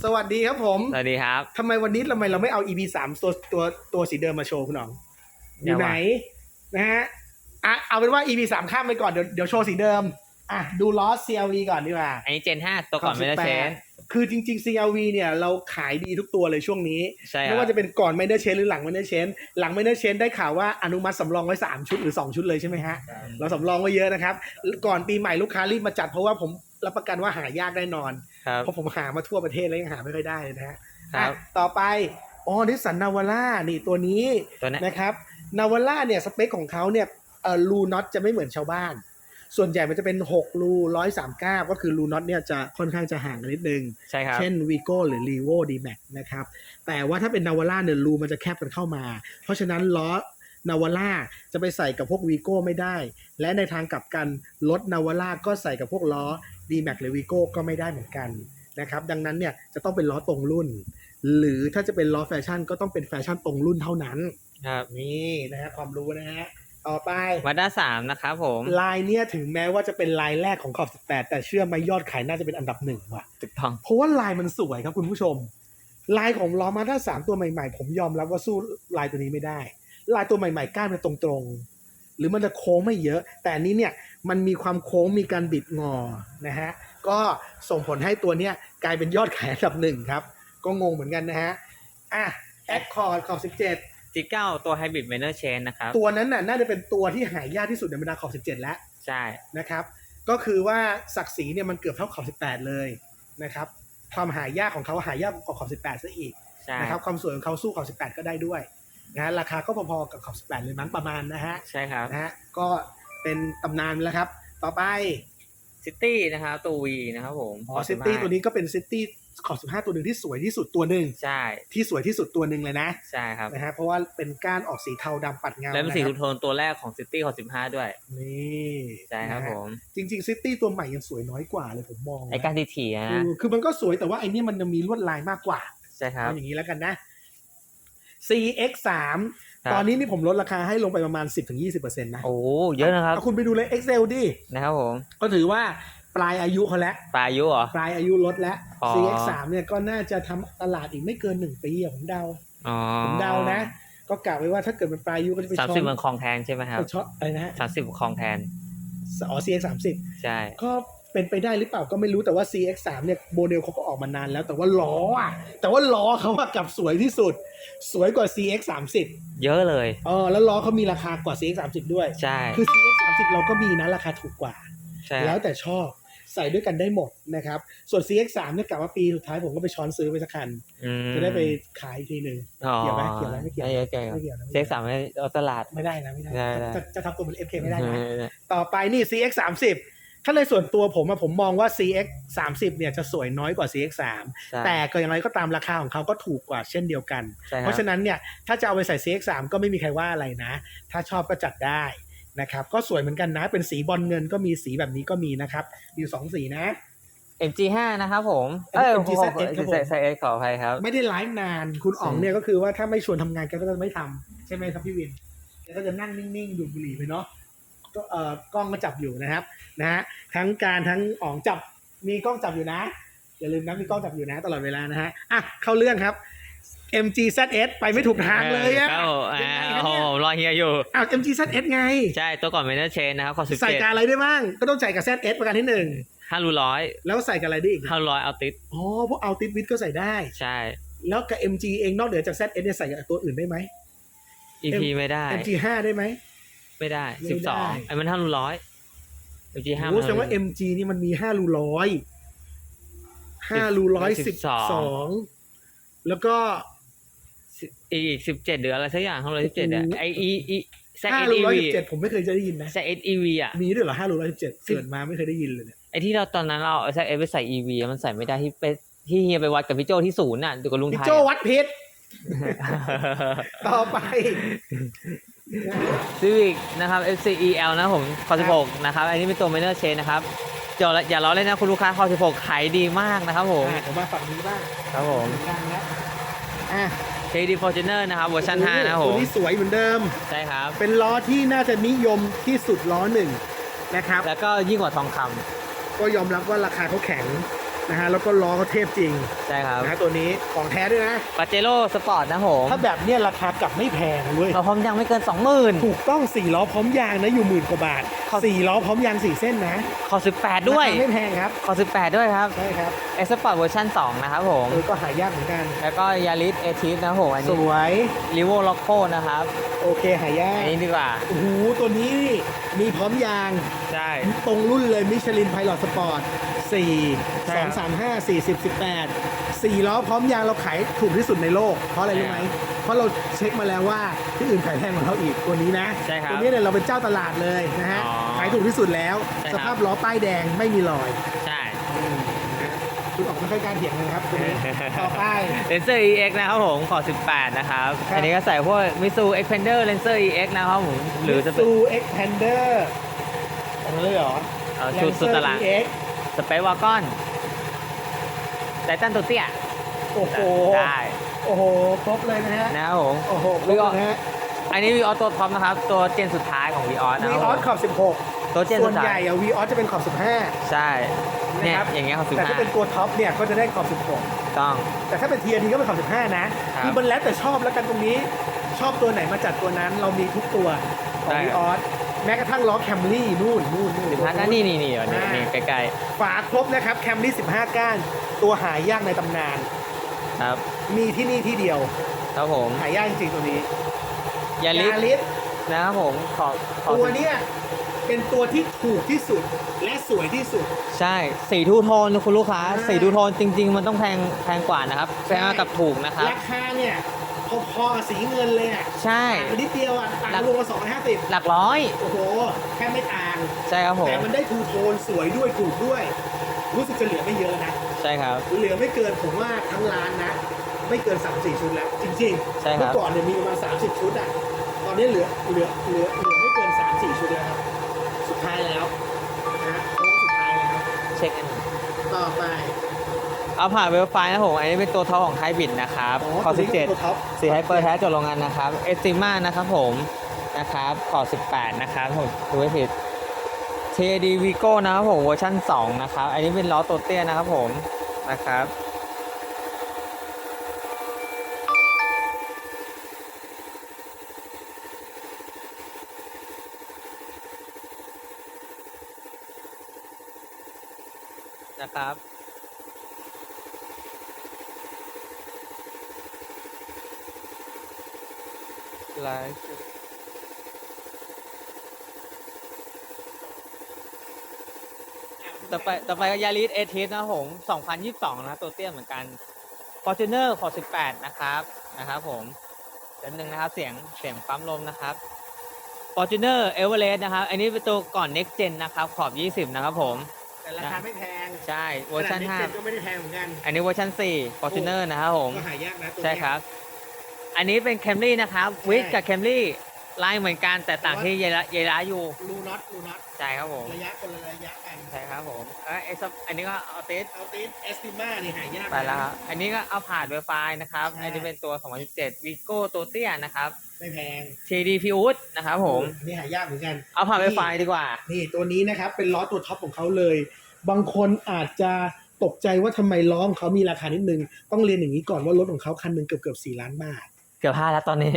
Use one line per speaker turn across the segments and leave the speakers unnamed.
สวัสดีครับผม
สวัสดีครับ
ทำไมวันนี้ทำไมเราไม่เอา EP สามตัวตัวตัวสีเดิมมาโชว์คุณหน้องอ
เดี๋ย
ยู่
ว
ไหน
ว่ะ
นะฮะอะเอาเป็นว่า EP สามข้ามไปก่อนเดี๋ยวเดี๋ยวโชว์สีเดิม อะดูล้อ CLV ก่อนดีกว่า
อันนี้เจนห้าตัวก่อนไม่ได้เชน
คือจริง ๆ CLV เนี่ยเราขายดีทุกตัวเลยช่วงนี้
ใช่ค
ไม่
รับ
ว่าจะเป็นก่อนไม่ได้เชนหรือหลังไม่ได้เชน หลังไม่ได้เชนได้ข่าวว่าอนุมัติสำรองไว้ 3 ชุดหรือ 2 ชุดเลยใช่ไหมฮะ เราสำรองไว้เยอะนะครับ ก่อนปีใหม่ลูกค้ารีบมาจัดเพราะว่าผม รับประกันว่าหายากแน่นอน
ครับ
เพราะผมหามาทั่วประเทศแล้วยังหาไม่ค่อยได้เลยนะฮะ
ครับ
อะต่อไปอ๋อนิสสันนาวาร่านี่ตัวนี้
ตัวนี้
นะครับนาวาร่าเนี่ยสเปคของเขาเนี่ยเอ่อรูน็อตจะไม่เหมือนชาวบ้าน ส่วนใหญ่มันจะเป็น 6 รู139ก็คือรูน็อตเนี่ยจะค่อนข้างจะห่างกันนิดนึง
ใช่ครับ
เช่น Vigo หรือ r e v o d m a x นะครับ แต่ว่าถ้าเป็นนาวาร่าเนี่ยรูมันจะแคบกันเข้ามา เพราะฉะนั้นล้อนาวาร่าจะไปใส่กับพวก Vigo ไม่ได้ และในทางกลับกันรถนาวาร่าก็ใส่กับพวกล้อ d m a x หรือ Vigo ก็ไม่ได้เหมือนกันนะครับดังนั้นเนี่ยจะต้องเป็นล้อตรงรุ่น หรือถ้าจะเป็นล้อแฟชั่นก็ต้องเป็นแฟชั่นตรงรุ่นเท่านั้น
ครับ
นี่นะฮะความรู้นะฮะต่อไป
มาด้าสามนะครับผม
ลายเนี่ยถึงแม้ว่าจะเป็นลายแรกของขอบ 18 แต่เชื่อไหมยอดขายน่าจะเป็นอันดับหนึ่งว่ะ
ถูกต้อง
เพราะว่าลายมันสวยครับคุณผู้ชม ลายของล้อมาด้าสามตัวใหม่ๆ ผมยอมรับว่าสู้ลายตัวนี้ไม่ได้ ลายตัวใหม่ๆก้านมันตรงๆ หรือมันจะโค้งไม่เยอะ แต่อันนี้เนี่ยมันมีความโค้งมีการบิดงอนะฮะก็ส่งผลให้ตัวเนี้ยกลายเป็นยอดขายอันดับหนึ่งครับ ก็งงเหมือนกันนะฮะอะแอคคอร์ดขอบ 17
จีเก้าตัวไฮบริดเมเนอร์เชนนะครับ
ตัวนั้นน่ะน่าจะเป็นตัวที่หายากที่สุดในบรรดาขอบ 17 แล้ว
ใช่
นะครับ ก็คือว่าศักดิ์ศรีเนี่ยมันเกือบเท่าขอบ 18 เลยนะครับความหายากของเขาหายากกว่าขอบ 18ซะอีก
ใช่
นะครับความสวยของเขาสู้ขอบ 18 ก็ได้ด้วย นะฮะราคาก็พอๆกับขอบ 18 เลยมั้งประมาณนะฮะ
ใช่ครับ
นะฮะก็เป็นตำนานแล้วครับ ต่อไป
ซิตี้นะครับตัววีนะครับผม
อ๋อซิตี้ตัวนี้ก็เป็นซิตี้ขอบ 15 ตัวหนึ่งที่สวยที่สุดตัวหนึ่ง
ใช่
ที่สวยที่สุดตัวหนึ่งเลยนะ
ใช่ครับ
นะฮะเพราะว่าเป็นก้านออกสีเทาดำปัดเงา
และเป็นสีะ
ค
ทู
รับ
โทนตัวแรกของซิตี้ของสิบห้าด้วย
นี่
ใช่ครับ
นะฮะ
ผม
จริงๆซิตี้ตัวใหม่ยังสวยน้อยกว่าเลยผมมองนะ
ไอการทีทีๆ
เอ
นะ
อคือมันก็สวยแต่ว่าไอ้นี่มันจะมีลวดลายมากกว่า
ใช่ครับ
เอาอย่างนี้แล้วกันนะ CX 3
ครับ
ตอนนี้นี่ผมลดราคาให้ลงไปประมาณ 10-20%นะ
โอ้เยอะนะครับ
เอาคุณไปดูเลย Excel ดิ
นะครับผม
ก็ถือว่าปลายอายุเขาแล้ว
ปลายุเหรอ
ปลายอายุลดแล้ว
อ๋อ
CX 3เนี่ยก็น่าจะทำตลาดอีกไม่เกิน 1 ปีอะผมเดา
อ๋อ
ผมเดานะ ก็กะไว้ว่าถ้าเกิดเป็นปลายอายุก็จะไป
สาม
ช้อ
สิบ
น
มันคลองแทนใช่ไหมครับ
ไปช้อนอะไรนะ
สามสิบคลองแทน
อ๋อ CX 30
ใช่
ก็ เป็นไปได้หรือเปล่าก็ไม่รู้แต่ว่า CX 3 เนี่ยโมเดลเขาก็ออกมานานแล้ว แต่ว่าล้ออะแต่ว่าล้อเขาอะกลับสวยที่สุด สวยกว่า CX 30
เยอะเลย
เออแล้วล้อเขามีราคากว่า CX 30 ด้วย
ใช่
คือ CX 30 เราก็มีนะราคาถูกกว่า
ใช่
แล้วแต่ชอบใส่ด้วยกันได้หมดนะครับ ส่วน CX 3 เนี่ยกลับว่าปีสุดท้ายผมก็ไปช้อนซื้อไปสักคัน
อืม
จะได้ไปขายอีกทีหนึ่ง
อ๋อ
เกี่ยวไหมเกี่ยวไหมไม่เกี่ยว
ไม่เกี่ยว
ไม่เกี่ยวนะ
เซ็กสามไม่เอาตลาด
ไม่ได้นะไม่ได้
ได้ได้
จะจะทำตัวเป็น FK ไม่ได้นะ
เออ
ต่อไปนี่ CX 30 ถ้าในส่วนตัวผมอะผมมองว่า CX 30เนี่ยจะสวยน้อยกว่า CX 3
ใช่
แต่ก็อย่างไรก็ตามราคาของเขาก็ถูกกว่าเช่นเดียวกัน
ใช่ค
เพ
บ
ราะฉะนั้นเนี่ยถ้าจะเอาไปใส่ CX 3ก็ไม่มีใครว่าอะไรนะ ถ้าชอบก็จัดได้นะครับก็สวยเหมือนกันนะ เป็นสีบอลเงินก็มีสีแบบนี้ก็มีนะครับอยู่สองสีนะ
เอ็มจีห้านะครับผม
อันนี้ MG-ZX ครับผม
ใส่ใส่เอ็กขออภัยครับ
ไม่ได้ไลฟ์นาน คุณอ๋องเนี่ยก็คือว่าถ้าไม่ชวนทำงานแกก็จะไม่ทำใช่ไหมครับพี่วินแกก็จะนั่งนิ่งๆดูดบุหรี่ไปเนาะ ก็เอ่อกล้องก็จับอยู่นะครับนะฮะทั้งการทั้งอ๋องจับมีกล้องจับอยู่นะอย่าลืมนะมีกล้องจับอยู่นะตลอดเวลานะฮะอะเข้าเรื่องครับ MGZS ไปไม่ถูกทางเลยอะ
ครับผม
ยังไง
อ่า
คะ
โอ้
เนี่ย
โหรอเฮียอยู่
อ้าว MGZS ไง
ใช่ ตัวก่อนเมเนอร์เชนนะครับขอสิบ
ใส่
เจ็ด
กับอะไรได้บ้าง ก็ต้องใส่กับ ZS ประการที่หนึ่ง
ห้ารูร้อย
แล้วใส่กับอะไรได้อีก
ห้าร้อยเอาติด
อ๋อ พวกเอาติดวิทก็ใส่ได้
ใช่
แล้วกับ MG เองนอกเหนือจาก ZS เนี่ยใส่กับตัวอื่นได้ไหม
EP ไม่ได้
MG5 ได้ไหม
ไม่ได้
ไม่
สิบส
ได้
องไอ้มันห้ารูร้อย MG ห้า
โอ้แสดงว่า MG นี่มันมีห้ารูร้อยห้ารูร้อยสิบสองแล้วก็
อีกสิบเจ็ดหรืออะไรสักอย่างห้าร้อยสิบเจ็ดอะไออีอีแซ
ห้า
เอ
รู
อี
ร้อย
วี
สิบเจ็ดผมไม่เคยจะได้ยินนะ
แซเอวีอะ
มีด้วยเหรอห้ารูร้อยสิบเจ็ดเกิดมาไม่เคยได้ยินเลยเนี่ย
ไอที่เราตอนนั้นเราเอาแซเอไปใส่ EV อะมันใส่ไม่ได้ที่ไปที่เฮียไปวัดกับพี่โจที่ศูนย์น่ะดูกับลุง
พี่
ไทย
โจ
อะ
วัดเพชรต่อไป
ซีวิกนะครับ FCEL นะครับผมคอ16นะครับ อันนี้เป็นตัว minor chain นะครับอย่าอย่าล้อเล่นนะคุณลูกค้าคอ16ขายดีมากนะครับผม
อะผมมาฝั่งนี้บ้าง
ครับผม
เหมือนกันนะอะ
KD Fortuner นะครับเวอร์ชัน5นะครับผ
ตัว
ม
นี้สวยเหมือนเดิม
ใช่ครับ
เป็นล้อที่น่าจะนิยมที่สุดล้อหนึ่งนะครับ
แล้วก็ยิ่งกว่าทองคำ
ก็ยอมรับว่าราคาเขาแข็ง นะฮะแล้วก็ล้อก็เทพจริง
ใช่ครับ
นะฮะตัวนี้ของแท้ด้วยนะ
ปาเจโร่สปอร์ตนะผม
ถ้าแบบเนี้ยราคากลับไม่แพงเลย
เราพร้อมยังไม่เกิน 20,000
ถูกต้องสี่ล้อพร้อมยางนะอยู่หมื่นกว่าบาท
ครับ
สี่ล้อพร้อมยางสี่เส้นนะ
ขอ 18 ด้วย
ราคาไม่แพงครับ
ขอ 18 ด้วยครับ
ใช่ครับ
เอสปอร์ตเวอร์ชัน2นะครับผม
เออก็หายากเหมือนกัน
แล้วก็ยาริสเอทีสนะครับผมอัน
ส
นี้
วย
ลิโวล็อกโคนะครับ
โอเคหายาก
อันนี้ดีกว่า
โอ้โหตัวนี้มีพร้อมยาง
ใช่
ตรงรุ่นเลยมิชลินไพลอตสปอร์ต สี่
ใช่
สองสามห้าสี่สิบสิบแปดสี่ล้อพร้อมยางเราขายถูกที่สุดในโลก เพราะอะไรรู้ไหม เพราะเราเช็คมาแล้วว่าที่อื่นขายแพงกว่าเราอีกตัวนี้นะ
ใช่ครับ
ตัวนี้เนี่ยเราเป็นเจ้าตลาดเลยนะฮะ
อ๋อ
ขายถูกที่สุดแล้ว
ใช่
ส
ครับ
ภาพล้อป้ายแดงไม่มีรอย
ใช่
คุณออกไม่ค่อยกล้ารเถียงเลยนะครับตัวนี้ต่อไป
เลนเซอร์ EX นะครับผมขอ 18 นะครับ
ครับ
อันนี้ก็ใส่พวกมิซู Expander Lancer EX นะครับผม หรือจะเป็น
ซูเอ็กแพนเดอร์อันนั้นเลยเหรอ
เอ่อชุดสุดตาราง
เอ็ก
สเปซวากอนไททันตัวเตี้ย
โอ้โห
ได้
โอ้โห ครบเลยนะฮะ
นะครับผม
โอ้โหคร
วิ
บ
ออส
เลยนะฮะ
อันนี้วีออสตัวท็อปนะครับ ตัวเจนสุดท้ายของวีออสนะ
วี
ค
อ
รั
อบสขอบ
ตัวเจน
16ส่
สุ
วน
ดท้า
ใหญ่
ย
อะวีออสจะเป็นขอบ 15
ใช่ เนี่ย
นะครับ
อย่างเงี้ยขอบ
แต่ถ้าเป็นตัวท็อปเนี่ยก็จะได้ขอบ
15ต้อง
16แต่ถ้าเป็นเทียร์ทีก็เป็นขอบ 15 นะครับ คือมันแล้วแต่ชอบแล้วกันตรงนี้ ชอบตัวไหนมาจัดตัวนั้น เรามีทุกตัวของ
ได้
วี
ค
อ
รับ
อส แม้กระทั่งล้อแคมรี่นู่นนู่นนู่น
สิบห้าก้านนี่นี่นี่นี่นี่ใกล้
ฝาครบนะครับแคมรี่15 ก้าน ตัวหายากในตำนาน
ๆครับ
มีที่นี่ที่เดียว
ครับผม
หายากจริงๆตัวนี้
ยาลิส
ลิส
นะครับผมขอขอ
ตัวเนี้ยเป็นตัวที่ถูกที่สุดและสวยที่สุด
ใช่สีทูโทนคุณลูกค้า
อ่า
สีทูโทนจริง ๆ มันต้องแพงแพงกว่านะครับแพงกับถูกนะครับ
ราคาเนี่ย พอๆกับสีเงินเลยอะ
ใช่
ต่างกันนิดเดียวอะต่าง
หลัก
รวมกันสองร้อยห้าสิบ
หลักร้อย
โอ้โห แค่ไม่ต่าง
ใช่ครับผม
แต่มันได้ทูโทนสวยด้วยถูกด้วย รู้สึกจะเหลือไม่เยอะนะ
ใช่ครับ
เหลือไม่เกินผมว่าทั้งร้านนะ ไม่เกิน3 4ชุดแล้ว จริงๆ
ใช่ครับ
เมื่อก่อนเนี่ยมีประมาณ30ชุดอะ ตอนนี้เหลือเหลือเหลือเหลือไม่เกิน3 4ชุดแล้วครับ สุดท้ายแล้วนะโค้งสุดท้ายแล้ว
เช็คกัน
ต่อไป
เอาผ่านเว็บไฟล์นะครับผมอันนี้เป็นตัวท็อปของไฮบิดนะครับขอ
ตัวนี้ก็ตัวท็อป
17สีไฮเปอร์แท้จดโรงงานนะครับเอสติมานะครับผมนะครับขอ18 นะครับผมดูไม่ผิด TD Vigo นะครับผมเวอร์ชัน2นะครับ อันนี้เป็นล้อตัวเตี้ยนะครับผมนะครับนะครับ ไลฟ์ต่อไปต่อไปก็ยาริสเอทีนะครับผม2022 นะตัวเตี้ยเหมือนกัน Fortuner ขอ18 นะครับนะครับผมเดี๋ยวหนึ่งนะครับเสียงเสียงปั๊มลมนะครับ Fortuner Everest นะครับ อันนี้เป็นตัวก่อน Next Gen นะครับ ขอบ 20 นะครับผม
แต่ราคาไม่แพง
ใช่เวอร์ชัน
ขนาด Next Gen ก็ไม่ได้แพงเหมือนกัน
5อันนี้เวอร์ชัน4 Fortuner นะครับผม
ก็หายากนะตัว
ใช่
เนี้ย
ครับ อันนี้เป็น Camry นะครับ วิกกับ Camry ลายเหมือนกันแต่ต่างที่เยละเยละอยู่
รูน็อตรูน็อต
ใช่ครับผม
ระยะคนละระยะกัน
ใช่ครับผมเอ้ยไอ้ซับอันนี้ก็เอาติส
เอาติสเอสติมานี่หายากนะ
ไปแล้วครับอันนี้ก็เอาผ่านเวไฟนะครับ
ใช่
อันนี้เป็นตัว2017 Vigo ตัวเตี้ยนะครับ
ไม่แพง
TD p u s นะครับผม
นี่หายากเหมือนกัน
เอาผ่านเวไฟดีกว่า
นี่ตัวนี้นะครับเป็นล้อตัวท็อปของเขาเลย บางคนอาจจะตกใจว่าทำไมล้อของเขามีราคานิดนึง ต้องเรียนอย่างนี้ก่อนว่ารถของเขาคันหนึ่งเกือบเกือบสี่ล้านบาท
เกือบห้าแล้วตอนนี้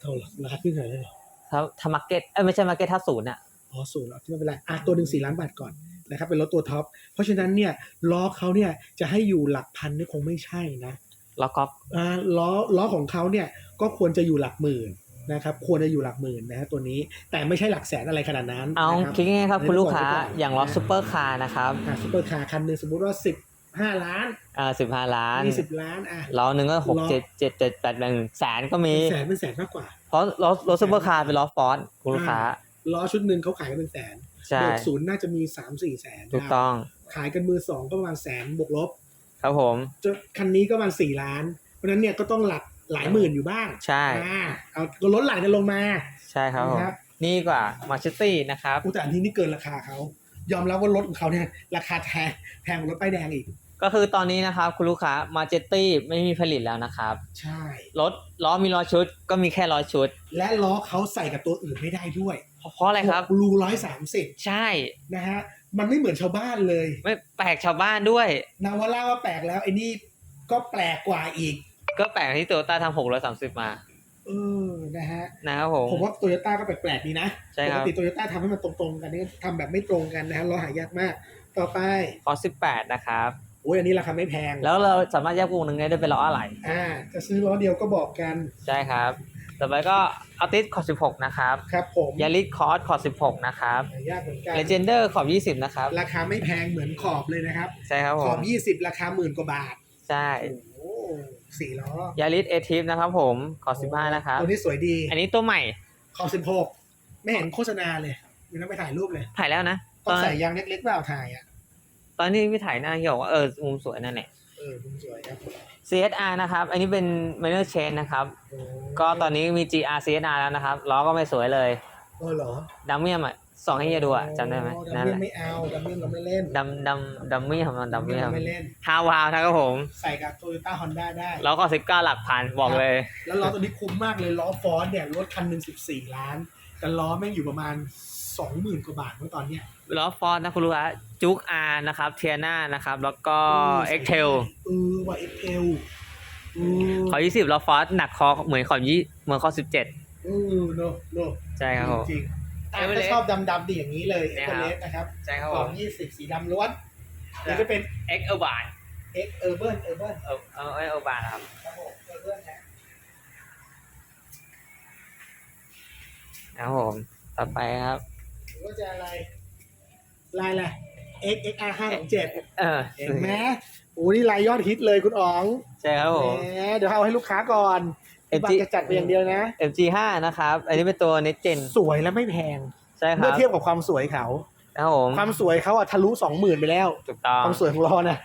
เท่าไหร่ราคาขึ้นเท่าไหร่เลยเหรอ
ถ้าถ้ามาร์เก็ตเอ้ยไม่ใช่มาร์เก็ตถ้าศูนย์อะ
อ๋อศูนย์เหรอที่ไม่เป็นไรอะตัวหนึ่งสี่ล้านบาทก่อนนะครับเป็นรถตัวท็อปเพราะฉะนั้นเนี่ยล้อเขาเนี่ยจะให้อยู่หลักพันนี่คงไม่ใช่นะ
แล้วก็
อ่าล้อล้อของเขาเนี่ยก็ควรจะอยู่หลักหมื่นนะครับควรจะอยู่หลักหมื่นนะฮะตัวนี้แต่ไม่ใช่หลักแสนอะไรขนาดนั้น
เอา
นะครับ
คิดง่ายๆครับคุณลูกค้า
เดี๋ยวก่อน
อย่างล้อซูเปอร์คาร์นะครับ
อ่าซุปเปอร์คาร์คันหนึ่งสมมติว่าสิบ ห้าล้าน
อ่าสิบห้าล้าน
ยี่สิบล้านอะ
ล้อหนึ่งก็หก
ล้อ
เจ็ดเจ็ดเจ็ดแปดแปดแสนก็มี
แสนเป็นแสนมากกว่า
เพราะรถรถซูเปอร์คาร์เป็นล้อฟอร์ดคุณลูกค้า
ล้อชุดหนึ่งเขาขายกันเป็นแสน
ใช่
บวกศูนย์น่าจะมีสามสี่แสน
ถูกต้อง
ขายกันมือสองก็ประมาณแสนบวกลบ
ครับผม
จนคันนี้ก็ประมาณสี่ล้าน เพราะฉะนั้นเนี่ยก็ต้องหลักหลายหมื่นอยู่บ้าง
ใช่
อ่าเอาก็ลดหลั่นกันลงมา
ใช่ครับผม
นะครับ
นี่กว่ามาชิตี้นะครับ
อุยแต่อันนี้นี่เกินราคาเขายอมรับว่ารถของเขาเนี่ยราคาแพงแพงกว่ารถป้ายแดงอีก
ก็คือตอนนี้นะครับคุณลูกค้ามาเจตตี้ไม่มีผลิตแล้วนะครับ
ใช่
รถล้อมีร้อยชุด ก็มีแค่ร้อยชุด
และล้อเขาใส่กับตัวอื่นไม่ได้ด้วย
เพเพราะอะไรครับ
หกรูร้อยสามสิบ
ใช่
นะฮะมันไม่เหมือนชาวบ้านเลย
ไม่แปลกชาวบ้านด้วย
นาวาร่าว่าแปลกแล้วไอ้นี่ก็แปลกกว่าอีก
ก็แปลกที่โตโยต้าทำหกร้อยสามสิบมา
เออนะฮะ
นะครับผม
ผมว่าโตโยต้าก็แปลกๆดีนะ
ใช่
ป
ครั
ก
บ
ติโตโยต้าทำให้มันตรงๆกันนี่ทำแบบไม่ตรงกันนะฮะล้อหายากมาก ต่อไป
คอสิบแปดนะครับ
โอ้ยอันนี้ราคาไม่แพง
แล้วเราสามารถแยกวงหนึ่งได้ด้วยเป็นล้ออะไร
อ่าจะซื้อล้อเดียวก็บอกกัน
ใช่ครับ ต่อไปก็อัลติสคอสิบหกนะครับ
ครับผม
ยาริสคอร์สคอสิบหกนะครับ
หายากเหมือนกัน
เลเจนเดอร์ขอบยี่สิบนะครับ
ราคาไม่แพงเหมือนขอบเลยนะครับ
ใช่ครับผ
ขอ
ม
บยี่สิบราคาหมื่นกว่าบาท
ใช่
โอ้โหสี่ล้อยา
ริสเอทิฟนะครับผมขอสิบห้านะครับ
ตัวนี้สวยดี
อันนี้ตัวใหม่
ขอบสิบหกไม่เห็นโฆษณาเลยไม่ต้องไปถ่ายรูปเลย
ถ่ายแล้วนะต
ต้อ
องน
ใส่ยางเล็กๆเปล่าถ่ายอะ
ตอนนี้พี่ถ่ายหน้าที่บอกว่าเออมุมสวยนั่นแหละ
เออคุณสวยครับ
CSR นะครับ อันนี้เป็น minor change นะครับ
โอ้
ก็ตอนนี้มี GR CSR แล้วนะครับล้อก็ไม่สวยเลย
เออเหรอ
ดัมเมียมอะส่องให้เฮียดูอะจำได้ไหม
โอ้
นั่น
ดัม
แห
เมี่ย
ละ
มไม่เอาดัมเมี่ยมเราไม่เล่น
ดัมดัมดัมเมียมดัมเมียม
ไม่เล่น
ฮาวาวนะครับผม
ใส่กับโตโยต้าฮอนด้าได้
ล้อก็สิบเก้าหลักพันบอกเลย
แล้วล้อตัวนี้คุ้มมากเลยล้อฟอนต์เนี่ยรถคันหนึ่งสิบสี่ล้าน แต่ล้อแม่งอยู่ประมาณสองหมื่นกว่าบาทเมื่อตอนเนี้ย
ล้อฟอร์ดนะคุณรู้ฮะจุกอาร์นะครับเทียนานะครับ แล้วก็เอ็กเทล
เออว่าเอ็กเทลเออ
ขอยี่สิบล้อฟอร์ดหนักคอเหมือนขอบยี่เหมือนขอสิบเจ็ด
เออโนโน
ใช่ครับผม
จริงๆอะ
Everest
ถ้าชอบดำๆดีอย่างนี้เลย
เนี่
เอ็
ย
ก
ครับ
เลสนะครับ
ใช่ครับ
ส
ผ
อง
ม
ยี่สิบสีดำล้วนนี่ก็เป็น
เอ็กเออร์บาน
X Urban Urban
เออเออเออร์บานครับ
ครับผม Urban นะ
นะครับผมต่อไปครับ
หรือว่าจะอะไร ลายอะไร X XR ห้าสองเจ็ด
เออ
เห็นไหมโอ้นี่ลายยอดฮิตเลยคุณอ๋อง
ใช่ครับผม
แหมเดี๋ยวเอาให้ลูกค้าก่อน
เอ็ม
บาง
จี
จะจัดไปอย่างเดียวนะ
MG5 นะครับ อันนี้เป็นตัว Next Gen
สวยและไม่แพง
ใช่ครั
เมื่อบเทียบกับความสวยเขา
นะครับผม
ความสวยเขาอะทะลุสองหมื่นไปแล้ว
ถูกต้อง
ความสวยของเรานะ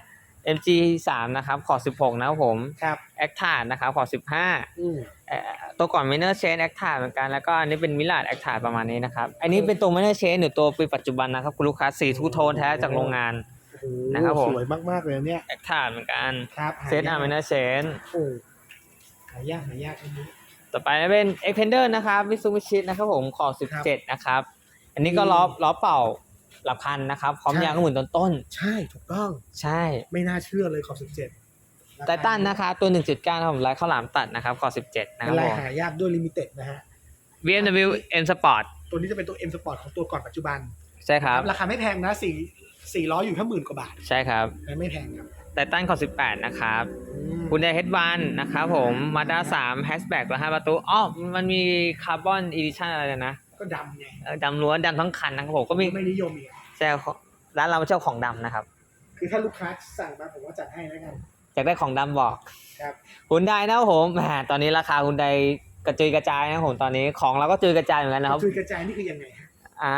MG3 นะครับขอ16 นะครับผม
ครับ
แอคทานะครับขอ15
อืม
เอ่อตัวก่อน Minor Chain แอคทาเหมือนกัน แล้วก็อันนี้เป็นมิลาดแอคทาประมาณนี้นะครับ อันนี้เป็นตัว Minor Chain หรือตัวปีปัจจุบันนะครับ คุณลูกค้าสีทูโทนแท้จากโรงงาน
โอ้โห
นะครับผม
สวยมากๆเลยเนี่ย
แอคทาเหมือนกัน
ครับห
เซตอาร์ Minor Chain
โอ้หายากหายากอันนี้
ต่อไปเป็น Expander นะครับวิซูมิชินะครับผมขอ17 นะครับ อันนี้ก็ล้อล้อเป่า หลักพันนะครับพร้อม
ใช่
ยางก็หมื่นต้น
ใช่ถูกต้อง
ๆใช่
ไม่น่าเชื่อเลยขอบสิบเจ็ด
ไททันนะครับตัว 1.9นะครับผมลายข้าวหลามตัดนะครับขอ17 นะค
เป็
รับ
นลาย
ผม
หายากด้วยลิมิเต็ดนะฮะ
BMW M Sport
ตัวนี้จะเป็นตัว M Sport ของตัวก่อนปัจจุบัน
ใช่ครับ
ราคาไม่แพงนะสี่สี่ร้อยอยู่แค่หมื่นกว่าบาท
ใช่ครับ
ไม่แพงครับ
ไททันขอ18 นะครับ
อืม
คุณไดเฮดวันนะครับผมมาด้า3แฮชแบ็กแล้วห้าประตูอ๋อมันมีคาร์บอนอีดิชั่นอะไรนะ
ก็ดำไง
เออดำล้วนดำทั้งคันนะครับผมก็มี
ไม่นิยมอีกอะ
ใช่ครับร้านเราไม่ชอบของดำนะครับ
คือถ้าลูกค้าสั่งมาผมว่าจัดให้แล้วกัน
อยากได้ของดำบอก
ครับ
คุณไดนะครับผมแหมตอนนี้ราคาคุณไดกระจุยกระจายนะครับผมตอนนี้ของเราก็จุยกระจายเหมือนกันนะครับ
จุยกระจายนี่คือยังไงฮะ
อะ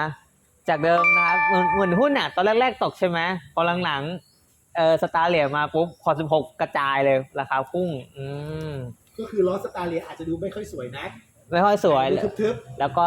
จากเดิมนะครับเหมือนเหมือนหุ้นอะตอนแรก ๆ ตกใช่ไหมพอหลังๆเออสตาร์เหลียมาปุ๊บพอสิบหกกระจายเลยราคาพุ่ง อืม
ก็คือล้อสตาร์เลียอาจจะดูไม่ค่อยสวยนะ
ไม่ค่อยสวย
ดูทึบ
แล้วก็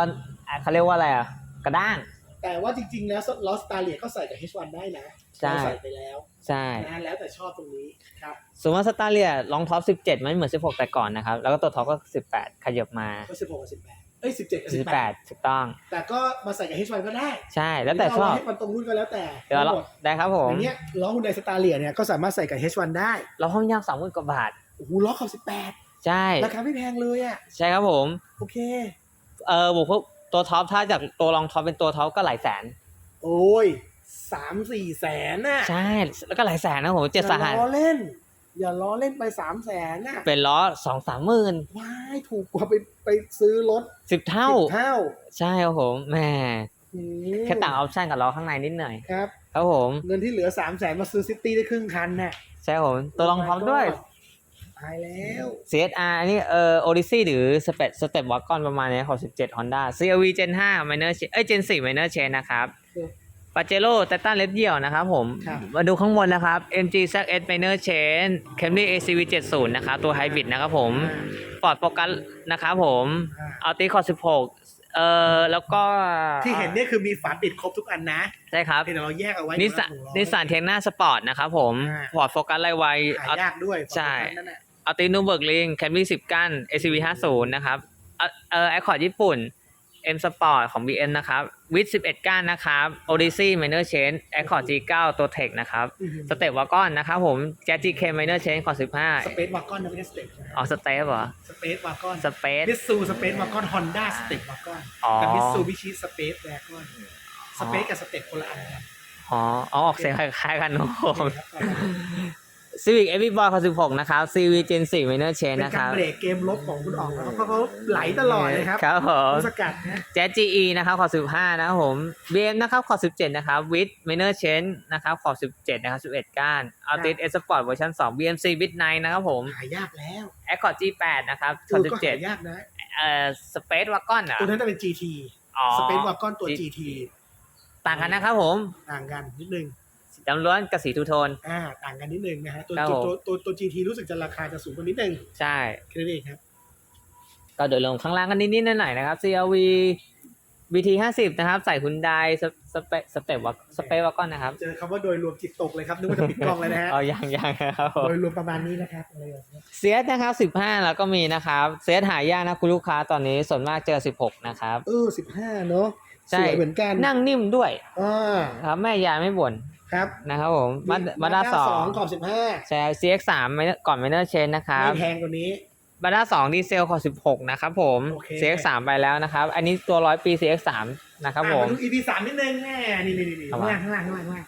อะเขาเรียกว่าอะไรอะกระด้าง
ๆแต่ว่าจริงๆ แล้วล้อสตาร์เลียก็ใส่กับ H1 ได้นะ
ใช่
เราใส่ไปแล้ว
ใช่
นะแล้วแต่ชอบตรงนี้ครับ
ส่วนว่าสตาร์เลียลองท็อปสิบเจ็ดมันเหมือนสิบหกแต่ก่อนนะครับ แล้วก็ตัวท็อปก็สิบแปดขยับมา
ก็สิบหกกับสิบแปดเอ้ยสิบเจ็ดกับ
สิ
สิ
บบแป
แป
ด
ด
ถูกต้อง
แต่ก็มาใส่กับ H1 ก็ได้
ใช่แล้วแต่ชอบ
ให้มันตรงรุ่นก็แล้วแต่
เดี๋ยวเรา
หมด
ได้ครับผม
อย่างเงี้ยล้อฮุนไดสตาร์เลียเนี่ยก็สามารถใส่กับ H1 ได้
เราห้องย่างสามหมื่นกว่าบาท
โอ้โหล้อขับสิบแปด
ใช่
ราคาไม่แพงเลยอะ
ใช่ครับผม
โอเค
เออบุกพวก ตัวท็อปถ้าจากตัวรองท็อปเป็นตัวท็อปก็หลายแสน
โอ้ยสามสี่แสนน่ะ
ใช่ แล้วก็หลายแสนนะผมเจ็ด
อย่า
สหัส
ล้อเล่น อย่าล้อเล่นไปสามแสนน่ะ
เป็นล้อสองสามหมื่น
ว้ายถูกกว่าไปไปซื้อรถ
สิบเท่า
สิบเท่า
ใช่ครับผมแหม
อืม
แค่ต่างออปชันกับล้อข้างในนิดหน่อย
ครับ
ครับผม
เงินที่เหลือสามแสนมาซื้อซิตี้ได้ครึ่งคันน่ะ
ใช่ครับผมตัวรองท็อปด้วย
ตายแล้ว
CSR อันนี้เอ่อ Odyssey หรือ Step Step Wagon ประมาณนี้ของ17 Honda CRV Gen 5 Minor Chain เอ้ย Gen 4 Minor Chain นะครับปาเจโร่ไททันเล็บเดี่ยวนะครับผม
ครับ
มาดูข้างบนนะครับ MG ZS Minor Chain Camry ACV 70นะครับตัวไฮบริดนะครับผม Ford Focus นะครับผม
อ่า
Altis Core 16 เอ่อ แล้วก็
ที่เห็นเนี่ยคือมีฝาปิดครบทุกอันนะ
ใช่ครับ
เพียงแต่เราแยกเอาไว้
นิสสัน
ของเรา
นิสสันเทคหน้าสปอร์ตนะครับผม
อ่า
Ford Focus ไลไว
หายากด้วย
ใช่
นั่นน่ะ
อัลตินูเบิร์กลิงแคมรี่สิบกัน ACV ห้าศูนย์นะครับ เอ่อเอ่อแอคคอร์ดญี่ปุ่น M Sport ของ BM นะครับ วิด11 ก้านนะครับ Odyssey Minor Chain Accord G9 ตัวเทคนะครับสเตปวากอนนะครับผม Jet GK Minor Chain ขอ
ส
15
เปซวากอนนะไม่ใช่สเต็ป
อ๋อสเตปเหรอ
สเปซวากอน
สเปซ
มิตซูสเปซวากอนฮอนด้าสเต็ปวากอน
อ๋อ
กับมิตซูบิชิสเปซวากอนสเปซกับสเต็ปคนละอันกัน
อ๋ออ๋อออกเสียงคล้ายๆกันโอ้โห
ครับต่อไป
Civic Every Boy ขอ16นะครับ CV Gen 4 Minor Chain
เป็น
นะค
การ
รับ
เบรกเกมลบของคุณอ๋องนะครับเพราะเขาไหลตลอดเลยครับ
ครับผม
สกัดนะ
เจ GE นะครับขอ15นะครับผม BM นะครับขอ17นะครับ With Minor Chain นะครับขอ17นะครับ11ก้าน Altis S Sport เวอร์ชัน2 BMC With 9นะครับผม
หายากแล้ว
Accord G8 นะครับข
คือ
อ
ก็หาย
17
ยากนะ
เอ่อ Space Wagon อะ
ตัวนั้นจะเป็น GT
อ๋อ
สเปซวากอนตัว
G-
GT
ต่างกันนะครับผม
ต่างกันนิดนึง
สี ดำล้วนกับสีทูโทน
อ่าต่างกันนิดนึงนะฮะตัว
ครับ
ตัว
ผม
ตัวตัวตัว GT รู้สึกจะราคาจะสูงกว่านิดนึง
ใช่
แค่นั้นเองครับ
ก็โดยรวมข้างล่างกันนิดๆหน่อยๆนะครับ CRV BT 50นะครับ ใส่คุณไดสเปสเตปวักสเปซวักอนนะครับ
เจอคำว่าโดยรวมจิตตกเลยครับนึกว่าจะปิดกล้องเลยนะฮะ
เอายังยังครับผม
โดยรวมประมาณนี้นะครับอะไรแบบนี้
เซียสนะครับ15แล้วก็มีนะครับ เซียสหายากนะคุณลูกค้าตอนนี้ส่วนมากเจอ16นะครับ
เออสิบห้าเนาะ
ใช่
สวยเหมือนกัน
นั่งนิ่มด้วย
อ่า
ครับแม่ยายไม่บ่น
ครับ
นะครับผมมามาด้าสอง
ขอบสิบห้า
ใช่ CX 3ก่อนไมเนอร์เชนนะครับ
ไม่แพงกว่านี้
มาด้าสองดีเซลขอ16นะครับผม
โอเค
CX 3ไปแล้วนะครับ อันนี้ตัวร้อยปี CX 3นะครับผม
อะาดู EP สามนิดนึงแน่นี่นี่นี่
เอา
ข้าง
มา
ล่างข้างล่างข้างล่างข้างล่าง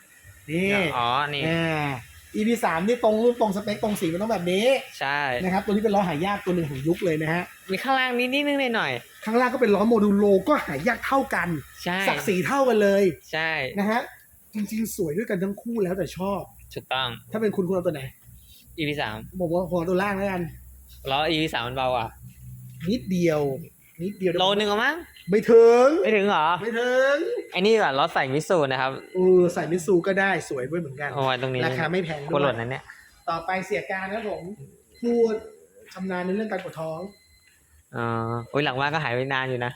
นี่
อ๋อนี่
อ่า EP สามนี่ตรงรูปตรงสเปคตรงสีมันต้องแบบนี้
ใช่
นะครับตัวนี้เป็นล้อหายากตัวหนึ่งของยุคเลยนะฮะ
มีข้างล่างนิดนิดนึงหน่อย
ข้างล่างก็เป็นล้อโมดูโลก็หายากเท่ากัน
ๆใช่
สักสีเท่ากันเลย
ใช่
นะฮะ จริง ๆ สวยด้วยกันทั้งคู่แล้วแต่ชอบ
ถูกต้อง
ถ้าเป็นคุณคุณเอาตัวไหน
EP 3
บอกว่าหัวตัวล่างแล้วกัน
ล้อ EP 3มันเบาอะ
นิดเดียว นิดเดียว
โลนึงเอามั้ง
ไม่ถึง
ไม่ถึงเหรอ
ไม่ถึง
ไอ้นี่แบบล้อใส่มิสูนะครับ
เออใส่มิตซูก็ได้สวยด้วยเหมือนกัน
เอาไว้ตรงนี้
ราคาไม่แพง
กดห
ด้
ล่
วย
นนั้นเนี่ย
ต่อไปเสียการนะผมพูดชำนาญในเรื่องการปวดท้อง
อ๋ออุ้ยหลังว่านก็หายไปนานอยู่นะ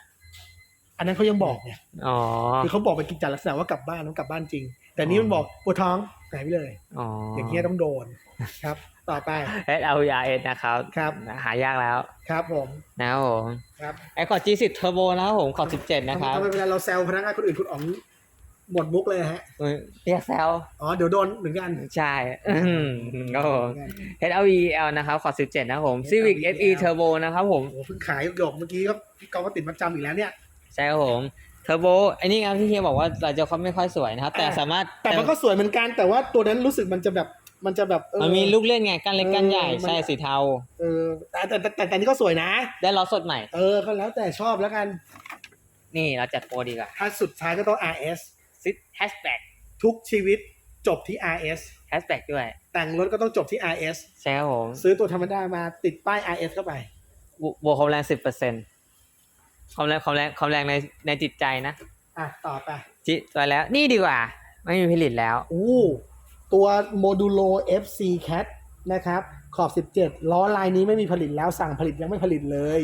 อันนั้นเขายังบอกเนี่ย
อ๋อ
คือเขาบอกเป็นกิจจลักษณะว่ากลับบ้านต้องกลับบ้านจริง แต่นี้มันบอกปวดท้องหายไปเลย
อ๋อ
อ
อย่าง
เงี้ยต้องโดนครับ ต่อไป
เอสเอายาเอสนะครับ
ครับ
หายากแล้ว
ครับผม
นะครับผม
ครับ
ไอคอร์ G10 Turbo นะครับผมขอ17นะครับ
ทำไมเวลาเราแซวพนักงานคนอื่นคุณอ๋องหมดมุกเลยฮะ
อุ๊ยเรียกแซว
อ๋อ เดี๋ยวโดนเหมือนกัน
ใช่อืมครับผม HLEL นะครับ ขอ17นะครับผม Civic FE Turbo นะครับผม
โอ้โหเพิ่งขายหยกเมื่อกี้ก็พี่กอฟก็ติดมัดจำอีกแล้วเนี่ย
ใช่ครับผม Turbo ไอ้นี่ครับที่เฮียบอกว่าเราจะเขาไม่ค่อยสวยนะครับ แต่
อ่า
สามารถ
แต่มันก็สวยเหมือนกัน แต่ว่าตัวนั้นรู้สึกมันจะแบบมันจะแบบเออ
มันมีลูกเล่นไงกั้นเล็กกั้นใหญ่
เออมัน
ใช่สีเทา
เออแต่แต่แต่แต่แต่นี่ก็สวยนะ
ได้ล้อสดใหม่
เออ ก็แล้วแต่ชอบแล้วกัน
นี่เราจัดโปรดีกว่า
ถ้าสุดท้ายก็ต้อง RS
ซิดแฮชแบ็ก
ทุกชีวิตจบที่ RS
แฮชแบ็กด้วย
แต่งรถก็ต้องจบที่ RS
ใช่ครับผม
ซื้อตัวธรรมดามาติดป้าย RS เข้าไป
บวบวกความแรงสิบเปอร์เซ็นต์ ความแรงความแรงความแรงในในจิตใจนะ
อะต่อไป
จิไปแล้ว นี่ดีกว่า ไม่มีผลิตแล้ว
อู้ตัวโมดูโล FC Cat นะครับ ขอบ 17 ล้อลายนี้ไม่มีผลิตแล้วสั่งผลิตยังไม่ผลิตเลย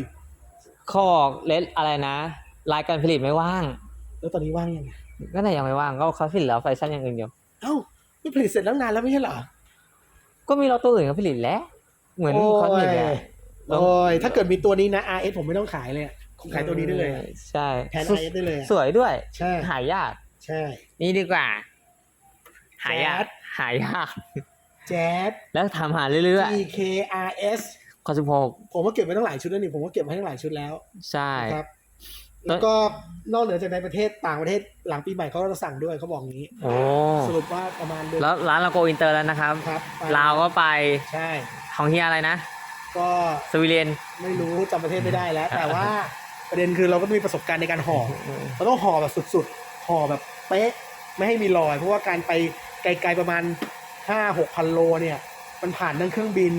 ข้อเลสอะไรนะ รายการผลิตไม่ว่าง
แล้วตอนนี้ว่างยังไง
ก็ไหนยังไม่ว่างก็เขาผลิตแล้วไฟชั่นอย่างอื่นอยู่
เอ้าไม่ผลิตเสร็จแล้วนานแล้วไม่ใช่เหรอ
ก็มีรถตัวอื่นเขาผลิตแล้ว เหมือนเขาผลิตแล้ว
โอ้ยถ้าเกิดมีตัวนี้นะ RS ผมไม่ต้องขายเลย อะผมขายตัวนี้ได้เลยอะ
ใช่
แทน
ส
RS ได้เลยอะ
สวยด้วย
ใช่
หายาก
ใช่
นี่ดีกว่า หายาก
แจ๊ด
หายาก
แจ๊ด
แล้วทำหาเรื่อย
GKRS
ๆ ข้อสิบหก
ผมก็เก็บไว้ตั้งหลายชุดแล้วนี่ผมก็เก็บไว้ตั้งหลายชุดแล้ว
ใช่
นะครับแล้วก็นอกเหนือจากในประเทศต่างประเทศหลังปีใหม่เขาก็จะสั่งด้วยเขาบอกงี้
โอ้
สรุปว่าประมาณเดือน
แล้วร้านเราโกอินเตอร์แล้วนะครับ
ครับ
ลาวก็ไป
ใช่
ของเฮียอะไรนะ
ก็
สวีเดน
ไม่รู้จำประเทศไม่ได้แล้ว แต่ว่า ประเด็นคือเราก็ต้องมีประสบการณ์ในการห่อเราต้องห่อแบบสุดๆห่อแบบเป๊ะไม่ให้มีรอย เพราะว่าการไปไกลๆประมาณห้าหกพันโลเนี่ย มันผ่านทั้งเครื่องบิน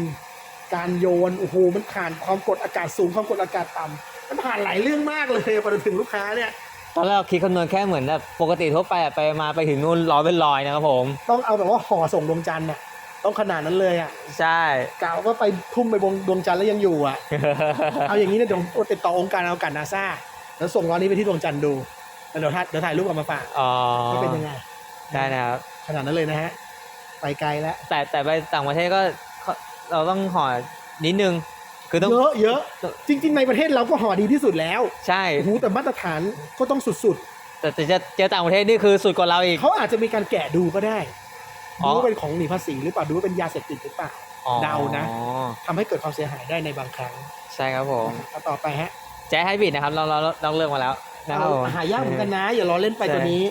การโยนโอ้โหมันผ่านความกดอากาศสูงความกดอากาศต่ำมันผ่านหลายเรื่องมากเลยพอถึงลูกค้าเนี่ย
ตอนแรกเราคิดคำนวณแค่เหมือนแบบปกติทั่วไปอะไปมาไปถึงนู่นร้อยเป็นร้อยนะครับผม
ต้องเอาแบบว่าห่อส่งดวงจันทร์น่ะ ต้องขนาดนั้นเลยอะ
ใช่
กล่าวว่าไปทุ่มไปบนดวงจันทร์แล้วยังอยู่อะ เอาอย่างนี้เนี่ยเดี๋ยวติดต่อองค์การอวกาศนาซาแล้วส่งล้อนี้ไปที่ดวงจันทร์ดูแล้วเดี๋ยวถ่ายเดี๋ยวถ่ายรูปออกมาฝาก
อ๋อ
ว่าเป็นยังไง
ได้นะครับ
ขนาดนั้นเลยนะฮะไปไกลแล้ว
แต่แต่ไปต่างประเทศก็เราต้องห่อนิดนึงคือต้อง
เยอะเยอะจริง ๆ ในประเทศเราก็ห่อดีที่สุดแล้ว
ใช่
โอ้โหแต่มาตรฐานก็ต้องสุด
แต่แต่จะเจอต่างประเทศนี่คือสุดกว่าเราอีก
ๆเขาอาจจะมีการแกะดูก็ได้
อ๋อ
ดูว่าเป็นของหนีภาษีหรือเปล่าดูว่าเป็นยาเสพติดหรือเปล่า
อ๋อ
เดานะทำให้เกิดความเสียหายได้ในบางครั้ง
ใช่ครับผม
เอาต่อไปฮะ
แจ๊สไฮบริดนะครับเราเราเราเลือกมาแล้วนะครับ
เอา
ผม
หายากเหมือนกันนะ อย่ารอเล่นไปตัวนี้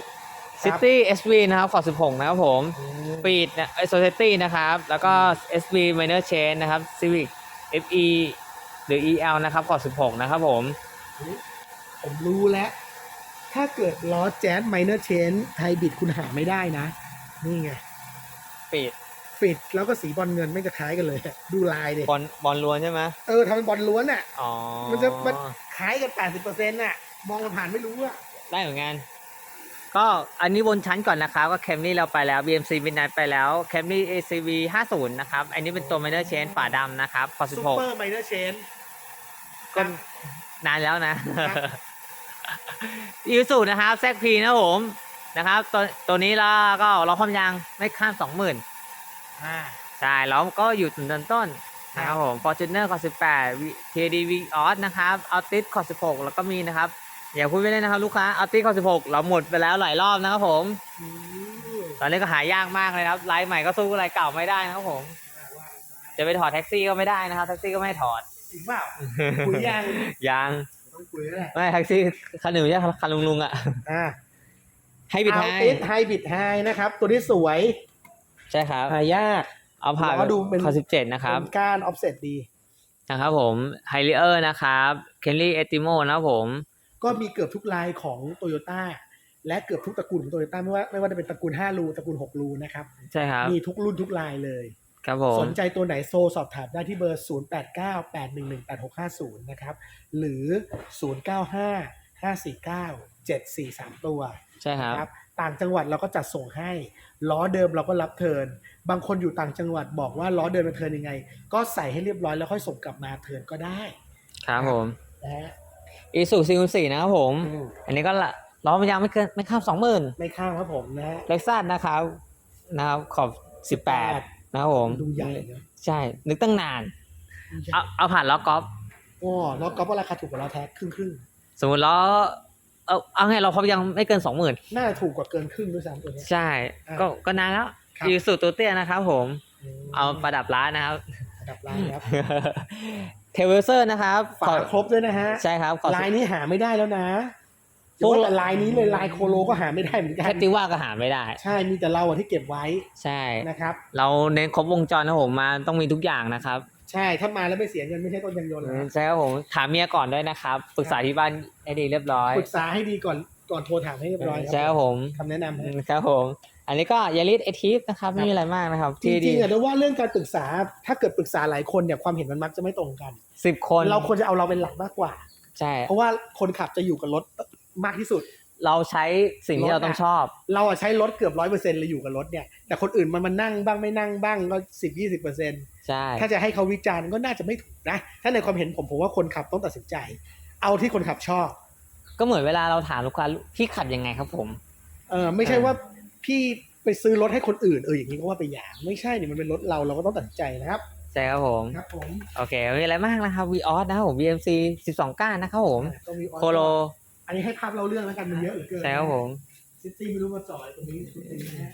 ซิตี้ SV นะครับขอ16นะครับผม
อืม
ปีดนะไอโซเซตี้นะครับ แล้วก็ SV Minor Chain นะครับ Civic FE หรือ EL นะครับขอ16นะครับผม
ผมรู้แล้ว ถ้าเกิดล้อแจ๊สไมเนอร์เชนไฮบริดคุณหาไม่ได้นะ นี่ไง
ปีด
ฟิดแล้วก็สีบอลเงินไม่จะคล้ายกันเลยดูลายเด็
บอลบอลล้วนใช่ไหม
เออทำเป็นบอลล้วนอะ
อ๋อ
มันจะมัน คล้ายกันแปดสิบเปอร์เซ็นต์น่ะ มองผ่านๆไม่รู้อะ
ได้เหมือนกัน ก็อันนี้บนชั้นก่อนนะครับ ก็ Camry เราไปแล้ว BMC Midnight ไปแล้ว Camry ACV 50 นะครับ อันนี้เป็นตัว Minor Chain ฝาดำนะครับขอ
ซูเปอร์ไมเนอร์เชน
16ก็นานแล้วนะอีสูนะครับแซกพีนะครับผม นะครับตัวตัวนี้แล้วก็ล้อความยางไม่ข้ามสองหมื่น
อ่า
ใช่แล้วก็อยู่ต้นต้นต้นๆนะครับผม Fortuner ขอ18 TD v o s นะครับ Altis ขอ16แล้วก็มีนะครับอย่าพูดไม่เล่นนะครับลูกค้า Altis ขอ16เราหมดไปแล้วหลายรอบนะครับผม
อืม
ตอนนี้ก็หายากมากเลยนะครับลายใหม่ก็สู้ลายเก่าไม่ได้นะครับผม จะไปถอดแท็กซี่ก็ไม่ได้นะครับแท็กซี่ก็ไม่ให้ถอด
จริงเปล่า คุยยัง
ยัง
ต้องคุยแล้วแหละ
ไม่แท็กซี่คันหนึ่งไม่ใช่คันลุงลุงๆอะ
อ่า
ให้บิด
เอา
ให้
ติสไฮบริดไฮนะครับ ตัวนี้สวย
ใช่ครับ
หายาก
เอาผ่าน
ล้อดูเป็น
ขอ17นะครับ
เป็นก้านออฟเซตดี
นะครับผมไฮเ i อร์นะครับเคนลี่เอติโมนะครับผม
ก็มีเกือบทุกลายของโตโยต้าและเกือบทุกตระกูลของโตโยต้าไม่ว่าไม่ว่าจะเป็นตระกูล5รูตระกูล6รูนะครับ
ใช่ครับ
มีทุกรุ่นทุกลายเลย
ครับผม
สนใจตัวไหนโซสอบถามได้ที่เบอร์ 0898118650 นะครับ หรือ 0955497443 ตัว
ใช่ครับ
นะครับ ต่างจังหวัดเราก็จัดส่งให้ ล้อเดิมเราก็รับเทิร์นบางคนอยู่ต่างจังหวัดบอกว่าล้อเดิมมาเทิร์นยังไง ก็ใส่ให้เรียบร้อยแล้วค่อยส่งกลับมาเทิร์นก็ได้
ครับผม
นะฮะ
อีสูซีสี่นะครับผม
อืม
อันนี้ก็ละล้อมันยางไม่เกินไม่ข้ามสองหมื่น
ไม่ข้างครับผมนะฮะ
เล็กซัสนะครับนะครับขอบสิบแปดนะครับผม
ดูใหญ่นะ
ใช่ นึกตั้งนาน เอาเอาผ่านล้อกอล์ฟ
โอ้ล้อกอล์ฟก็ราคาถูกกว่าล้อแท็กครึ่งครึ่ง
สมมติล้อ เอาเอาไงเราพบยังไม่เกินสองหมื่น
ๆน่าจะถูกกว่าเกินครึ่งด้วยซ้ำตัวเนี้ย
ใช่
อะ
ก็ก็นานแล้ว
ครับ
อีสูตัวเตี้ยนะครับผม
ม
เอาประดับร้านนะครับ
ระดับลายครับ
เทเวลเซอร์นะครับ
ฝาครบด้วยนะฮะ
ใช่ครับขอ
ลายนี้หาไม่ได้แล้วนะ
พวก
อย่าว่าแต่ลายนี้เลยลายโคโลก็หาไม่ได้เหมือนกั
แค
น
ติว่าก็หาไม่ได้
ใช่มีแต่เราอะที่เก็บไว้
ใช่
นะครับ
เราเน้นครบวงจรนะผมมาต้องมีทุกอย่างนะครับ
ใช่ถ้ามาแล้วไม่เสียเงินไม่ใช่ต้นยังโยนเลยนะ
ใช่ครับผมถามเมียก่อนด้วยนะครับปรึกษาที่บ้านให้ดีเรียบร้อย
ปรึกษาให้ดีก่อนก่อนโทรถามให้เรียบร้อย
ใช่ครับผม
คำแนะนำฮะ
ครับผม อันนี้ก็ยาริสเอทีฟนะครับไม่มีอะไรมากนะครับ
จ
ที่
ริงๆอะเดี๋ยวว่าเรื่องการปรึกษาถ้าเกิดปรึกษาหลายคนเนี่ยความเห็นมันมักจะไม่ตรงกัน
สิบคน
เราควรจะเอาเราเป็นหลักมากกว่า
ใช่
เพราะว่าคนขับจะอยู่กับรถมากที่สุด
เราใช้สิ่งที่เราต้องชอบ
เราอะใช้รถเกือบร้อยเปอร์เซ็นต์เลยอยู่กับรถเนี่ย แต่คนอื่นมันมานั่งบ้างไม่นั่งบ้างก็สิบยี่สิบเปอร์เซ็นต์
ใช่
ถ้าจะให้เขาวิจารณ์ก็น่าจะไม่ถูกนะ ถ้าในความเห็นผมผมว่าคนขับต้องตัดสินใจ เอาที่คนขับชอบ
ก็เหมือนเวลาเราถามลูกค้าพี่ขับยังไงครับผม
เออไม่ใช่
อ่า
ว่าพี่ไปซื้อรถให้คนอื่นเอออย่างนี้ก็ว่าไปอย่าง ไม่ใช่เนี่ยมันเป็นรถเราเราก็ต้องตัดสินใจนะครับ
ใช่ครับผม
ครับผม
โอเคไม่มีอะไรมากนะครับ v ีออสนะครับผม BMC 12ก้านนะครับผม
ต้องมี
โคโล
อันนี้ให้ภาพเราเรื่องแล้วกันมันเยอะเหลือเกิน
ใช่ครับผม
ซิตี้ไม่รู้มาจอยตรงนี้ชุดหนึงนะฮะ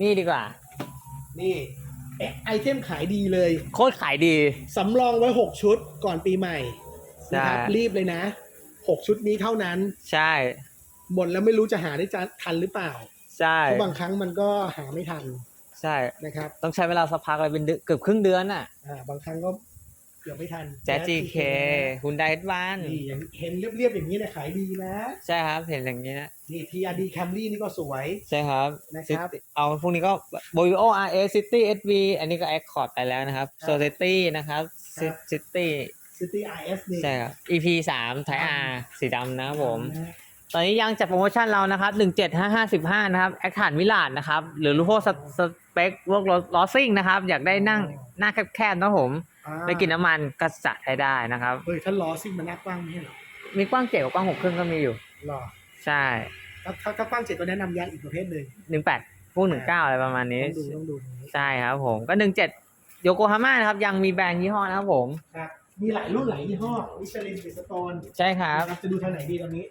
นี่ดีกว่า
นี่เอ๊ะไอเทมขายดีเลย
โคตรขายดี
สำรองไว้6ชุดก่อนปีใหม่นะครับ
ใช่
รีบเลยนะ6ชุดนี้เท่านั้น
ใช่
หมดแล้วไม่รู้จะหาได้จะทันหรือเปล่า
ใช่
เพราะบางครั้งมันก็หาไม่ทัน
ใช่
นะครับ
ต้องใช้เวลาสักพักเลยเป็นเดือนเกือบครึ่งเดือนน่ะ
อ่าบางครั้งก็ เกือบไม่ทัน
แจ๊ส GK ฮุนไดเฮดวัน
นี่อย่างเห็นเรียบๆอย่างนี้เนี่ยขายดีนะ
ใช่ครับ เห็นอย่างนี้นะ
นี่ TRD Camry นี่ก็สวย
ใช่ครับ
นะครับ
City- เอาพวกนี้ก็ b o v o RS City SV อันนี้ก็ Accord ไปแล้วนะครับ
ครับ
Society นะครับ
ครับ
City
City RS นี่
ใช่ครับ EP 3 Type R สีดำนะครับผม
นะฮะ
ตอนนี้ยังจัดโปรโมชั่นเรานะครับ17555นะครับ แอคฐานวิลาดนะครับ หรือลูกพวกสเปคพวกลอสซิ่งนะครับ อยากได้นั่งหน้าแคบๆนะครับผม
อ่า
ไม่กินน้ำมันก็จัดให้ได้นะครับ
เฮ้ยถ้าล้อซิ่งมันน่ากว้างไหมเหรอ
มีกว้างเจ็ดกับกว้างหกครึ่งก็มีอยู่
หรอ
ใช่
ถ้าถ้าถ้ากว้างเจ็ดก็แนะนำยางอีกประเภทหนึ่ง
หนึ่งแปดพวกหนึ่งเก้าอะไรประมาณนี้
ต้องดูต้องดูตรงนี้
ใช่ครับผมก็หนึ่งเจ็ดโยโกฮาม่านะครับ ยังมีแบรนด์ยี่ห้อนะครับผม
ครับมีหลายรุ่นหลายยี่ห้อมิชลินฟิสโตน
ใช่ครับ
จะดูทางไหนดีตอนนี้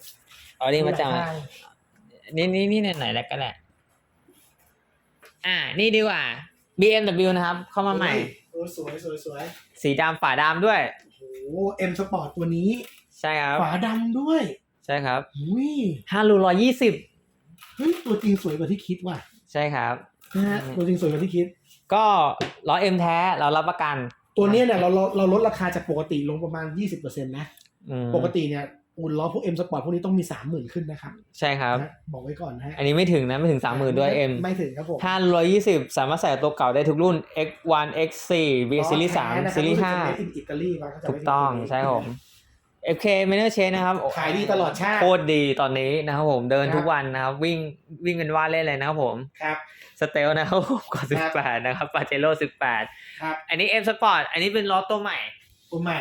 อ๋อนี่มาจาก
หลยทง
นี่นี่นี่ไหนๆแล้วก็แหละ อ่า นี่ดีกว่า BMW นะครับ เข้ามาใหม่
เออ สวยสวยสวย
สีดำฝาดำด้วย
โอ้โหเอ็มสปอร์ตตัวนี้
ใช่ครับ
ฝาดำด้วย
ใช่ครับ
อุ้ย
ห้ารูร้อยยี่สิบ
เฮ้ยตัวจริงสวยกว่าที่คิดว่ะ
ใช่ครับ
นะฮะตัวจริงสวยกว่าที่คิด
ก็ล้อเอ็มแท้เรารับประกัน
ตัวเนี้ยเนี่ยเราเราเราลดราคาจากปกติลงประมาณ 20%นะ
อืม
ปกติเนี่ย อุ่นล้อพวก M Sport พวกนี้ต้องมี30,000ขึ้นนะครับ
ใช่ครับ
นะบอกไว้ก่อนนะฮะ
อันนี้ไม่ถึงนะ ไม่ถึงสามหมื่นด้วยเอ็ม
ไม่ถึงครับผม
ห้าร้อยยี่สิบสามารถใส่ตัวเก่าได้ทุกรุ่น X1 X4 V ซีรีส์สาม
ล้อแท้นะคบ
ซีรีส์ห้า
รู้สึกจะ made in Italy มาเข้าใจ
ถูกต้อง
ไม่ผิด
ใช่ครับผม FK m a n e r Chain นะครับ
ขายดีตลอดชาติ
โคตรดีตอนนี้นะครับผมเดิน
ครับ
ทุกวันนะครับวิ่งวิ่งกันว่าเล่นเลยนะครับผม
ครับ
สเตลนะครับผมกว่าสิบแปดนะครับปาเจโร่สิบแปด
ครับ
อันนี้ M Sport อันนี้เป็นล้อตัวใหม่
ตัวใหม่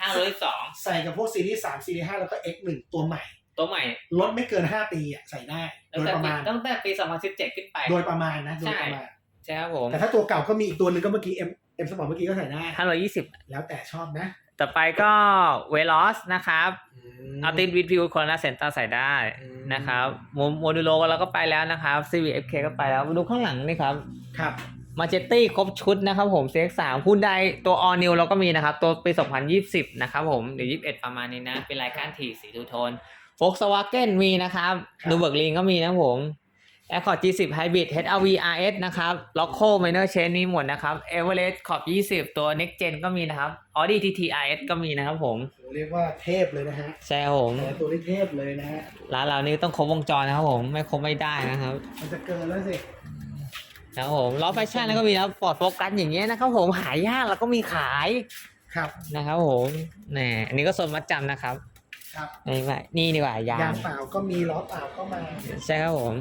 ห้าร้อยสอง
ใส่กับพวกซีรีส์3ซีรีส์5แล้วก็ X1 ตัวใหม่
ตัวใหม่
รถไม่เกิน5ปีอะใส่ได้ โด
ตั้ง
ย
แต่
ประ
ปี
มาณ
ตั้งแต่ปีสองพันสิบเจ็ดขึ้นไป
โดยประมาณนะโดย
ใช่
ประมาณ
ใช่ครับผม
แต่ถ้าตัวเก่าก็มีอีกตัวหนึ่งก็เมื่อกี้ M M Sport เมื่อกี้ก็ใส่ได้
ห้าร้อยยี่สิบ
แล้วแต่ชอบนะ
ต่อไปก็เวลอสนะครับเอาตินวิดวิวคนละเซนเตอร์ใส่ได้
อืม
นะครับโมโมดูโลก็เราก็ไปแล้วนะครับ CVFK ก็ไปแล้วมาดูข้างหลังนี่ครับ
ครับ
มาเจตตี้ครบชุดนะครับผม CX3 พูดได้ตัว All New เราก็มีนะครับ ตัวปี 2020 นะครับผมหรือ 21 ประมาณนี้นะ เป็นรายการถี่สีทูโทน Volkswagen มีนะครับ
ครับ
ดูเบิร์กลินก็มีนะครับผม Accord G10 Hybrid HRV RS นะครับ Loco Minor Chain มีหมดนะครับ Everest ขอบ 20 ตัว Next Gen ก็มีนะครับ Audi TT RS ก็มีนะครับผม
โหเรียกว่าเทพเลยนะฮะ
ใช่ครับผม
แต่ตัวนี้เทพเลยนะฮะ
ร้านเรานี่ต้องครบวงจรนะครับผม ไม่ครบไม่ได้นะครับ
มันจะเกินแล้วสิ
นะ ครับผมล้อแฟชั่นแล้วก็มีนะครับฟอร์ดโฟกัสอย่างเงี้ยนะครับผมหายากแล้วก็มีขาย
ครับ
นะครับผมแหนอันนี้ก็ส่วนมัดจำนะครับ
ครับ
นี่ว่านี่ดีกว่ายายา
งงเปล่าก็มีล้อเปล่าก็มา
ใช่ครับผม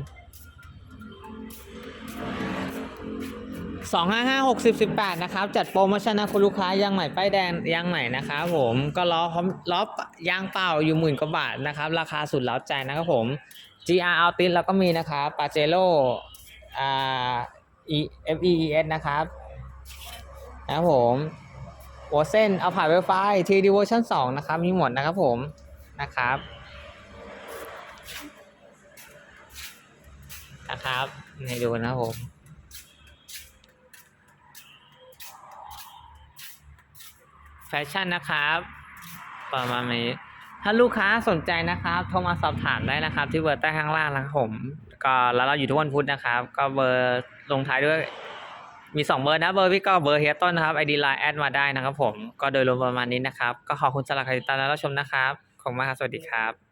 สองห้าห้าหกสิบสิบแปดนะครับ จัดโปรโมชั่นนะคุณลูกค้ายางใหม่ป้ายแดงยางใหม่นะครับผมก็ล้อพร้อมล้อยางเปล่าอยู่หมื่นกว่าบาทนะครับ ราคาสุดเล้าใจนะครับผม GR a l t i s แล้วก็มีนะครับปาเจโร่อ่า E F E E S นะครับนะครับผมหัวเส้นเอาผ่านไวไฟทีดีเวอร์ชัน2นะครับ มีหมดนะครับผมนะครับนะครับให้ดูนะครับผมแฟชั่นนะครับ ประมาณนี้ถ้าลูกค้าสนใจนะครับโทรมาสอบถามได้นะครับ ที่เบอร์ใต้ข้างล่างนะครับผม ก็แล้วเราอยู่ทุกวันพุธนะครับ ก็เบอร์ ลงท้ายด้วยมีสองเบอร์นะเบอร์พี่ก็เบอร์เฮียต้นนะครับไอดีไลน์แอดมาได้นะครับผมก็โดยรวมประมาณนี้นะครับ ก็ขอบคุณสำหรับการติดตามและรับชมนะครับ ขอบคุณมากครับ สวัสดีครับ